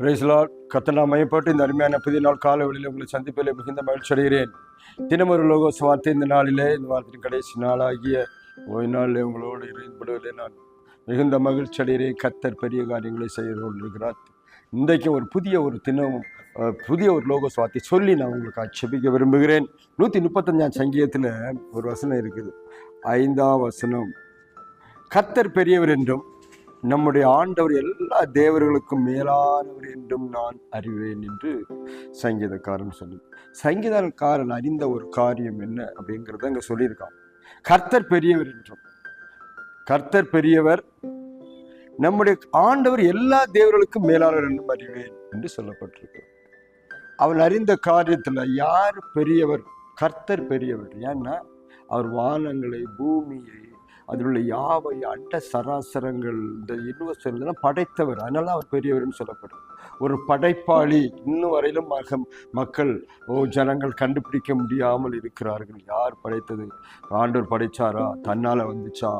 பிரைஸ்லால் கத்தனா மையப்பட்டு இந்த அருமையான புதிய நாள் கால வழியில் உங்களை சந்திப்பில் மிகுந்த மகிழ்ச்சி அடைகிறேன். தினமொரு லோகோஸ் வார்த்தை இந்த நாளிலே இந்த வார்த்தையின் கடைசி நாளாகிய ஓய் நாளில் உங்களோடு ஈடுபடுவதில் நான் மிகுந்த மகிழ்ச்சி அடைகிறேன். கத்தர் பெரிய காரியங்களை செய்து கொண்டிருக்கிறார். இன்றைக்கு ஒரு புதிய ஒரு தினம் புதிய ஒரு லோகோஸ் வார்த்தை சொல்லி நான் உங்களுக்கு ஆட்சேபிக்க விரும்புகிறேன். நூற்றி முப்பத்தஞ்சாம் சங்கீதத்தில் ஒரு வசனம் இருக்குது. ஐந்தாம் வசனம். கத்தர் பெரியவர் என்றும் நம்முடைய ஆண்டவர் எல்லா தேவர்களுக்கும் மேலானவர் என்றும் நான் அறிவேன் என்று சங்கீதக்காரன் சொல்லி சங்கீதக்காரன் அறிந்த ஒரு காரியம் என்ன அப்படிங்கிறத அங்கே சொல்லியிருக்கான். கர்த்தர் பெரியவர் என்றும். கர்த்தர் பெரியவர் நம்முடைய ஆண்டவர் எல்லா தேவர்களுக்கும் மேலானவர் என்றும் அறிவேன் என்று சொல்லப்பட்டிருக்கு. அவன் அறிந்த காரியத்தில் யார் பெரியவர்? கர்த்தர் பெரியவர். ஏன்னா அவர் வானங்களை பூமியை அதில் உள்ள யாவை அண்ட சராசரங்கள் இந்த யூனிவர்ஸ் படைத்தவர். அதனால அவர் பெரியவர்னு சொல்லப்படும். ஒரு படைப்பாளி இன்னும் வரையிலும் மக்கள் ஓ ஜனங்கள் கண்டுபிடிக்க முடியாமல் இருக்கிறார்கள். யார் படைத்தது? ஆண்டவர் படைச்சாரா? தன்னால் வந்துச்சா?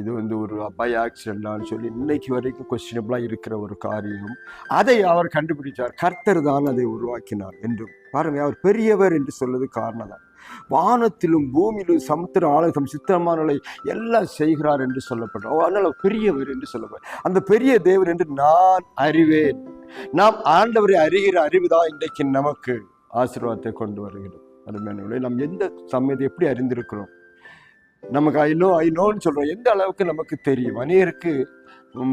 இது வந்து ஒரு பை ஆக்சிடென்டான்னு சொல்லி இன்னைக்கு வரைக்கும் கொஸ்டினபிளாக இருக்கிற ஒரு காரியம். அதை அவர் கண்டுபிடிச்சார். கர்த்தர் தான் அதை உருவாக்கினார் என்றும். பாருங்கள் அவர் பெரியவர் என்று சொல்வது காரணம் தான் வானத்திலும் பூமியிலும் சமுத்திர ஆலகம் சித்திரமானவர்களை எல்லாம் செய்கிறார் என்று சொல்லப்படுறோம் அதனால் பெரியவர் என்று சொல்லப்படும் அந்த பெரிய தேவர் என்று நான் அறிவேன். நாம் ஆண்டவரை அறிகிற அறிவுதான் இன்றைக்கு நமக்கு ஆசீர்வாதத்தை கொண்டு வருகிறது. அருமையானவர்களே நாம் எந்த சமயத்தை எப்படி அறிந்திருக்கிறோம்? நமக்கு ஐ நோ ஐ நோன்னு சொல்றோம். எந்த அளவுக்கு நமக்கு தெரியும்? அநேகருக்கு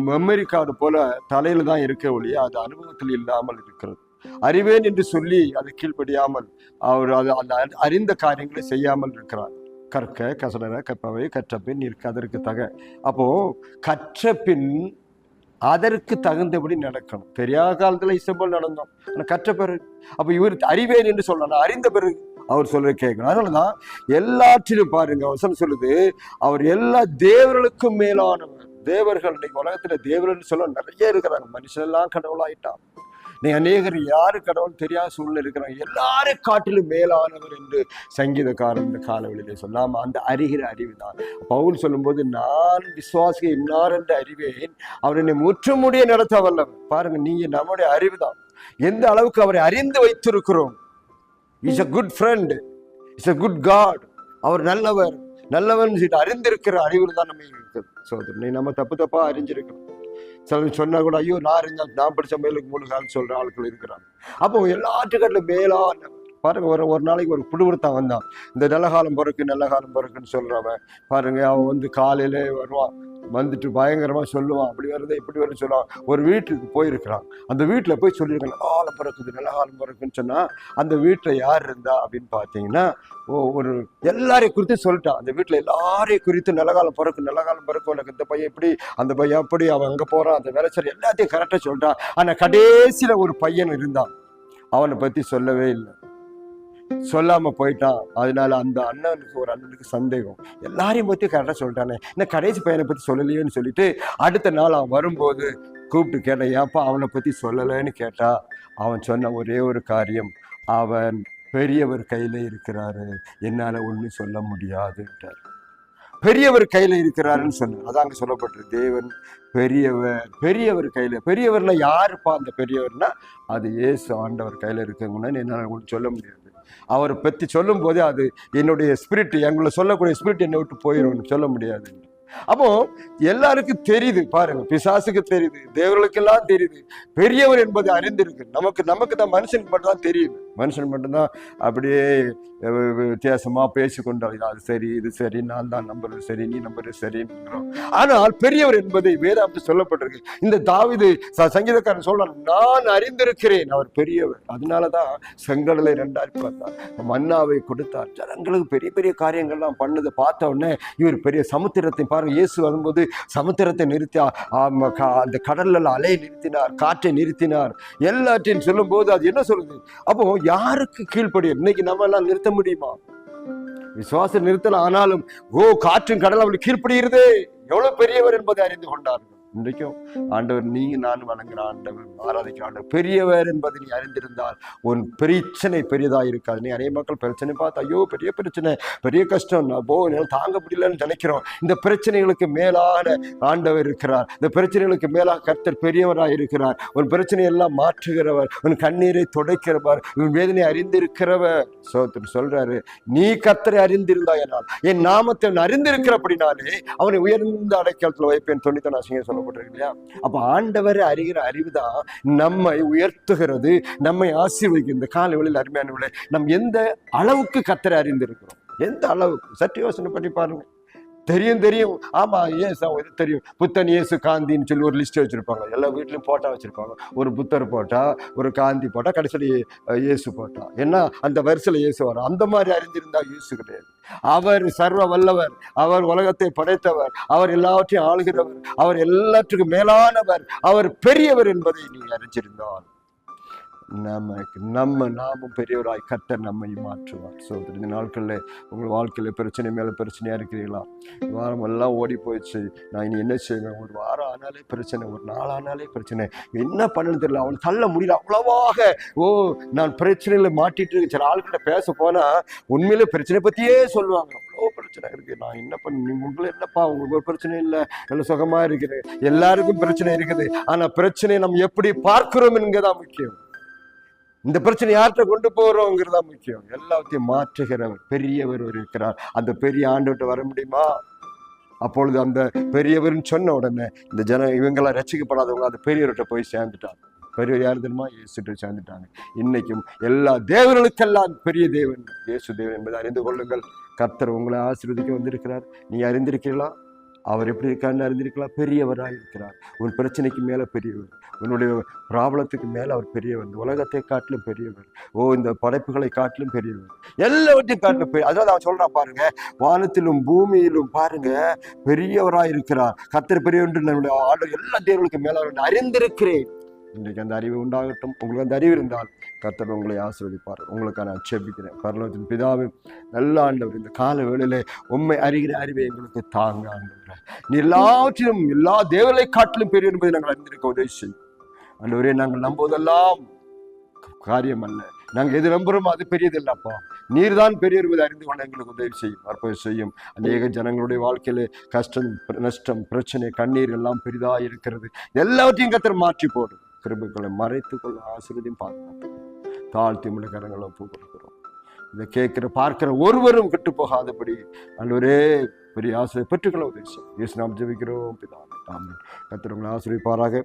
மெமரி கார்டு போல தலையில தான் இருக்க ஒழிய அது அனுபவத்தில் இல்லாமல் இருக்கிறது. அறிவேன் என்று சொல்லி அது கீழ்ப்படியாமல் அவர் அது அந்த அறி- அறிந்த காரியங்களை செய்யாமல் இருக்கிறார். கற்க கசடர கற்பவை கற்ற பின் நிற்க அதற்கு தக. அப்போ கற்ற பின் அதற்கு தகுந்தபடி நடக்கணும். தெரியாத காலத்துல இசைபோல் நடந்தோம். ஆனா கற்ற பிறகு அப்போ இவர் அறிவேன் என்று சொல்லணும் அறிந்த பிறகு அவர் சொல்ற கேட்கணும். அதனாலதான் எல்லாற்றிலும் பாருங்க வசனம் சொல்லுது அவர் எல்லா தேவர்களுக்கும் மேலானவர். தேவர்கள் இன்னைக்கு உலகத்துல தேவர்கள் சொல்ல நிறைய இருக்கிறாங்க. மனுஷன் எல்லாம் கடவுளாயிட்டான். நீ அநேகர் யாரு கடவுள் தெரியாத சூழ்நிலை இருக்கிறாங்க? எல்லாரும் காட்டிலும் மேலானவர் என்று சங்கீதக்காரன் இந்த காலவெளியிலே சொல்லாம அந்த அறிகிற அறிவு தான். பவுல் சொல்லும்போது நான் விசுவாசிக்க இன்னார் என்று அறிவேன். அவர் என்னை முற்றுமுடிய நடத்த வல்லவர். பாருங்க நீங்க நம்முடைய அறிவு தான். எந்த அளவுக்கு அவரை அறிந்து வைத்திருக்கிறோம்? Is a good friend is a good god அவர் நல்லவர். நல்லவன் சொல்லிட்டு அறிந்திருக்கிற அறிவில் தான் நம்ம இருக்குது சோதரனை நம்ம தப்பு தப்பா அறிஞ்சிருக்கிறோம். சில சொன்னா கூட ஐயோ நான் அறிஞ்சா நான் படிச்ச மேலுக்கு மூணு காலம் சொல்ற ஆட்கள் இருக்கிறாங்க. அப்போ எல்லாத்துக்கட்டிலும் மேலான பாருங்க ஒரு ஒரு நாளைக்கு ஒரு புடுபடுத்தான் வந்தான். இந்த நல்ல காலம் பிறக்கு நல்ல காலம் பிறக்குன்னு சொல்றவன். பாருங்க அவன் வந்து காலையிலே வருவான். வந்துட்டு பயங்கரமா சொல்லுவான். அப்படி வருது இப்படி வருது சொல்லுவான். ஒரு வீட்டுக்கு போயிருக்கிறான். அந்த வீட்டுல போய் சொல்லியிருக்காங்க காலம் பிறக்குது நல்ல காலம் பிறக்குன்னு சொன்னா அந்த வீட்டுல யார் இருந்தா? அப்படின்னு பாத்தீங்கன்னா ஓ ஒரு எல்லாரையும் குறித்து சொல்லிட்டான். அந்த வீட்டுல எல்லாரையும் குறித்து நல்ல காலம் பிறக்கும் நல்ல காலம் பிறக்கும். உனக்கு இந்த பையன் இப்படி அந்த பையன் அப்படி அவன் அங்கே போறான். அந்த வேலை சரி எல்லாத்தையும் கரெக்டா சொல்லிட்டான். ஆனா கடைசியில ஒரு பையன் இருந்தான். அவனை பத்தி சொல்லவே இல்லை. சொல்லாம போயிட்டான். அதனால அந்த அண்ணனுக்கு ஒரு அண்ணனுக்கு சந்தேகம். எல்லாரையும் பத்தி கரெக்டாக சொல்லிட்டானே. இந்த கடைசி பையனை பத்தி சொல்லலையேன்னு சொல்லிட்டு அடுத்த நாள் அவன் வரும்போது கூப்பிட்டு கேட்டேன் ஏன்ப்பா அவனை பத்தி சொல்லலைன்னு கேட்டா? அவன் சொன்ன ஒரே ஒரு காரியம் அவன் பெரியவர் கையில இருக்கிறாரு. என்னால ஒன்றும் சொல்ல முடியாதுன்றார் பெரியவர் கையில இருக்கிறாருன்னு சொன்னார் அதாங்க அங்க சொல்லப்பட்டிருக்கு. தேவன் பெரியவர் பெரியவர் கையில பெரியவர்ல யாருப்பா அந்த பெரியவர்னா? அது இயேசு ஆண்டவர் கையில இருக்கவங்கன்னு என்னால் ஒன்று சொல்ல முடியாது. அவரை பற்றி சொல்லும் போதே அது என்னுடைய ஸ்பிரிட் எங்களை சொல்லக்கூடிய ஸ்பிரிட் என்னை விட்டு போயிடும் சொல்ல முடியாது. அப்போ எல்லாருக்கும் தெரியுது பாருங்க பிசாசுக்கு தெரியுது தேவர்களுக்கெல்லாம் தெரியுது. பெரியவர் என்பது அறிந்திருக்கு. நமக்கு நமக்கு தான் மனுஷனுக்கு மட்டும் தான் தெரியுது. மனுஷன் மட்டும்தான் அப்படியே வித்தியாசமாக வித்தியாசமா அது சரி இது சரி நான் தான் நம்புறது சரி நீ நம்புறது சரிங்கிறோம் ஆனால் பெரியவர் என்பதை வேதாப்பு சொல்லப்பட்டிருக்கு. இந்த தாவிது சங்கீதக்காரன் சொல்றான் நான் அறிந்திருக்கிறேன். அவர் பெரியவர். அதனால தான் செங்கடலை ரெண்டாயிரம் பார்த்தார். மன்னாவை கொடுத்தார். ஜனங்களுக்கு பெரிய பெரிய காரியங்கள்லாம் பண்ணதை பார்த்த உடனே இவர் பெரிய சமுத்திரத்தை பாருங்க. இயேசு வரும்போது சமுத்திரத்தை நிறுத்தி அந்த கடல்ல அலையை நிறுத்தினார் காற்றை நிறுத்தினார். எல்லாற்றையும் சொல்லும்போது அது என்ன சொல்லுது? அப்போ யாருக்கு கீழ்ப்படியும்? இன்னைக்கு நம்ம எல்லாம் நிறுத்த முடியுமா? விசுவாசம் நிறுத்தல ஆனாலும் ஓ காற்றும் கடல் அவளுக்கு கீழ்ப்படுகிறதே எவ்வளவு பெரியவர் என்பதை அறிந்து கொண்டார்கள். இன்றைக்கும் ஆண்டவர் நீ நான் வணங்குற ஆண்டவர் ஆராதிக்கிற ஆண்டவர் பெரியவர் என்பதை நீ அறிந்திருந்தால் உன் பிரச்சனை பெரியதாக இருக்காது. நீ அநேக மக்கள் பிரச்சனை பார்த்து ஐயோ பெரிய பிரச்சனை பெரிய கஷ்டம் நான் போ என்னால் தாங்க முடியலன்னு நினைக்கிறோம். இந்த பிரச்சனைகளுக்கு மேலான ஆண்டவர் இருக்கிறார். இந்த பிரச்சனைகளுக்கு மேலாக கர்த்தர் பெரியவராக இருக்கிறார். உன் பிரச்சனை எல்லாம் மாற்றுகிறவர் உன் கண்ணீரை துடைக்கிறவர் உன் வேதனை அறிந்திருக்கிறவர். சோத்திரம் சொல்றாரு நீ கர்த்தரை அறிந்திருந்தாயனால் என் நாமத்தை அறிந்திருக்கிற அறிந்திருக்கிறபடினாலே அவனை உயர்ந்த அடைக்கலத்தில் வைப்பேன். தொண்ணூத்தி சொல்ல சொல்லப்பட்டிருக்கு இல்லையா அப்ப ஆண்டவரை அறிகிற அறிவுதான் நம்மை உயர்த்துகிறது நம்மை ஆசீர்வதிக்கும் இந்த கால அருமையான அருமையானவர்களே நம் எந்த அளவுக்கு கத்தரை அறிந்திருக்கிறோம்? எந்த அளவுக்கு? சற்று யோசனை பண்ணி பாருங்க. தெரியும் தெரியும். ஆமா ஏசு இது தெரியும். புத்தன் இயேசு காந்தின்னு சொல்லி ஒரு லிஸ்ட் வச்சிருப்பாங்க. எல்லா வீட்லயும் போட்டா வச்சிருப்பாங்க. ஒரு புத்தர் போட்டா ஒரு காந்தி போட்டா கடைசியில் இயேசு போட்டா. ஏன்னா அந்த வரிசையில் இயேசு வரும் அந்த மாதிரி அறிந்திருந்தா இயேசு கிடையாது. அவர் சர்வ வல்லவர். அவர் உலகத்தை படைத்தவர். அவர் எல்லாவற்றையும் ஆளுகிறவர். அவர் எல்லாற்றுக்கும் மேலானவர். அவர் பெரியவர் என்பதை நீ அறிஞ்சிருந்தால் நமக்கு நம்ம நாமும் பெரியவராய் கட்ட நம்மை மாற்றுவார். ஸோ இந்த நாட்களில் உங்கள் வாழ்க்கையில் பிரச்சனை மேலே பிரச்சனையாக இருக்கிறீங்களா வாரம் எல்லாம் ஓடி போயிடுச்சு நான் இனி என்ன செய்வேன்? ஒரு வாரம் ஆனாலே பிரச்சனை ஒரு நாள் ஆனாலே பிரச்சனை. என்ன பண்ணணும் தெரியல. அவனை தள்ள முடியல. அவ்வளவாக ஓ நான் பிரச்சனையில் மாட்டிட்டு சில ஆள்கிட்ட பேச போனால் உண்மையிலே பிரச்சனை பற்றியே சொல்லுவாங்க. அவ்வளோ பிரச்சனை இருக்கு. நான் என்ன பண்ண உங்களை என்னப்பா உங்களுக்கு ஒரு பிரச்சனை இல்லை. நல்ல சுகமாக இருக்குது. எல்லாருக்கும் பிரச்சனை இருக்குது. ஆனால் பிரச்சனையை நம்ம எப்படி பார்க்கிறோம் என்கிறதா முக்கியம். இந்த பிரச்சனை யார்கிட்ட கொண்டு போகிறோங்கிறது தான் முக்கியம். எல்லாத்தையும் மாற்றுகிறவர் பெரியவர் ஒரு இருக்கிறார். அந்த பெரிய ஆண்டுகிட்ட வர முடியுமா? அப்பொழுது அந்த பெரியவர்னு சொன்ன உடனே இந்த ஜன இவங்கெல்லாம் ரசிக்கப்படாதவங்க அந்த பெரியவர்கிட்ட போய் சேர்ந்துட்டாங்க. பெரியவர் யார் தெரியுமா? இயேசுட்டு சேர்ந்துட்டாங்க. இன்னைக்கும் எல்லா தேவர்களுக்கெல்லாம் பெரிய தேவன். இயேசு தேவன் என்பதை அறிந்து கொள்ளுங்கள். கர்த்தர் உங்களை ஆசீர்வதிக்க வந்திருக்கிறார். நீ அறிந்திருக்கிறீர்களா? அவர் எப்படி இருக்காருன்னு அறிந்திருக்கலாம் பெரியவராக இருக்கிறார். உன் பிரச்சனைக்கு மேலே பெரியவர். உன்னுடைய ப்ராப்ளத்துக்கு மேலே அவர் பெரியவர். உலகத்தை காட்டிலும் பெரியவர். ஓ இந்த படைப்புகளை காட்டிலும் பெரியவர். எல்லாவற்றையும் காட்டிலும் பெரிய அதாவது அவன் சொல்கிறான் பாருங்க வானத்திலும் பூமியிலும் பாருங்க பெரியவராக இருக்கிறார். கத்தர் பெரியவர் என்று நம்முடைய ஆடு எல்லா தேவர்களுக்கு மேலே அவர் அறிந்திருக்கிறேன். இன்றைக்கு அந்த அறிவு உண்டாகட்டும். உங்களுக்கு அந்த அறிவு இருந்தால் கர்த்தர் உங்களை ஆசீர்வதிப்பார். உங்களுக்கு நான் செபிக்கிறேன் பரலோகத்தின் பிதாவே நல்ல ஆண்டவர் இந்த கால வேளையில் உண்மை அறிகிற அறிவை எங்களுக்கு தாங்க ஆண்டவர். நீ எல்லாற்றிலும் எல்லா தேவலை காட்டிலும் பெரிய என்பதை நாங்கள் அறிந்திருக்க உதவி செய்யும் ஆண்டவரே நாங்கள் நம்புவதெல்லாம் காரியம் அல்ல நாங்கள் எது நம்புகிறோமோ அது பெரியதில்லப்பா. நீர்தான் பெரிய என்பதை அறிந்து கொண்டு எங்களுக்கு உதவி செய்யும் அற்புதம் செய்யும். அநேக ஜனங்களுடைய வாழ்க்கையில் கஷ்டம் நஷ்டம் பிரச்சனை கண்ணீர் எல்லாம் பெரிதாக இருக்கிறது. எல்லாவற்றையும் கத்தர் மாற்றி போடும் கிருபுகளை மறைத்துக்கொள்ள கொள்ள பாதுகாத்து தாழ்த்தி முள்ள கரங்களை ஒப்பு கொடுக்கிறோம். இதை கேட்கிற பார்க்கிற ஒருவரும் கெட்டு போகாதபடி அன்றவரே பெரிய ஆசிரியை பெற்றுக்கொள்ள உதவி இயேசு நாம் ஜெபிக்கிறோம். பிதாவே கத்தர் உங்களை ஆசிரியப்பாராக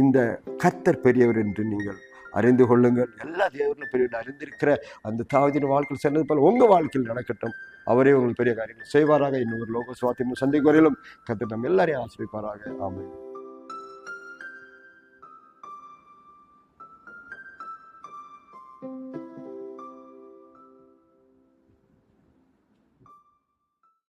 இந்த கத்தர் பெரியவர் என்று நீங்கள் அறிந்து கொள்ளுங்கள். எல்லா தேவர்களும் பெரிய அறிந்திருக்கிற அந்த தாவதின் வாழ்க்கையில் சென்றது போல உங்கள் வாழ்க்கையில் நடக்கட்டும். அவரே உங்களுக்கு பெரிய காரியங்கள் செய்வாராக. இன்னொரு லோக சுவாத்தியம் சந்திக்கு வரையிலும் கத்தர் எல்லாரையும் ஆசிரியப்பாராக ஆமாம்